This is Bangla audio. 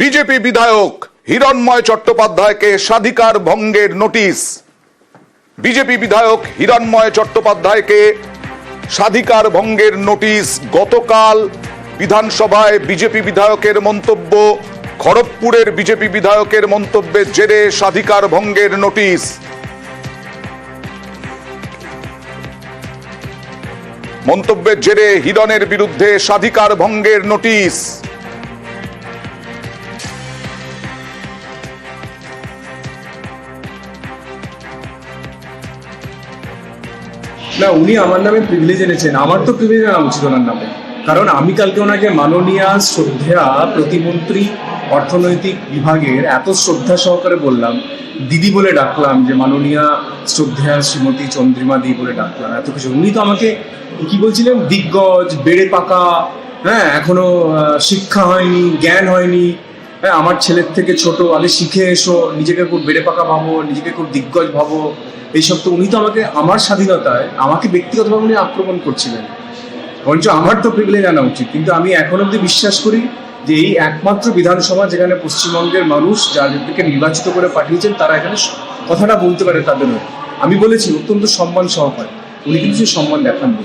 বিজেপি বিধায়ক হিরণময় চট্টোপাধ্যায়কে স্বাধিকার ভঙ্গের নোটিশ। বিজেপি বিধায়ক হিরণময় চট্টোপাধ্যায়কে স্বাধিকার ভঙ্গের নোটিশ গতকাল বিধানসভায় বিজেপি বিধায়কের মন্তব্য, খড়গপুরের বিজেপি বিধায়কের মন্তব্যের জেরে স্বাধিকার ভঙ্গের নোটিশ। মন্তব্যের জেরে হিরণের বিরুদ্ধে স্বাধিকার ভঙ্গের নোটিশ। না, উনি আমার নামে প্রিভিলেজ এনেছেন। আমার তো প্রিভিলেজ আনা উচিত ওনার নামে। কারণ আমি কালকে ওনাকে মাননীয়া শ্রদ্ধা প্রতিমন্ত্রী অর্থনৈতিক বিভাগের এত শ্রদ্ধা সহকারে বললাম, দিদি বলে ডাকলাম যে মাননীয়া শ্রদ্ধা শ্রীমতী চন্দ্রিমা দি বলে ডাকলাম, এত কিছু। উনি তো আমাকে কি বলছিলেন? দিগ্গজ, বেড়ে পাকা হ্যাঁ এখনও শিক্ষা হয়নি, জ্ঞান হয়নি হ্যাঁ আমার ছেলের থেকে ছোট আগে শিখে এসো, নিজেকে খুব বেড়ে পাকা ভাবো, নিজেকে খুব দিগ্গজ ভাবো, এইসব তো উনি তো আমাকে, আমার স্বাধীনতায়, আমাকে ব্যক্তিগতভাবে উনি আক্রমণ করছিলেন। বরঞ্চ আমার তো প্রিভিলেজ আনা উচিত। কিন্তু আমি এখন অব্দি বিশ্বাস করি যে এই একমাত্র বিধানসভা যেখানে পশ্চিমবঙ্গের মানুষ যাদেরকে নির্বাচিত করে পাঠিয়েছেন, তারা এখানে কথাটা বলতে পারে তাদের। আমি বলেছি, অত্যন্ত সম্মান সহকারে। উনি কিন্তু সেই সম্মান দেখাননি।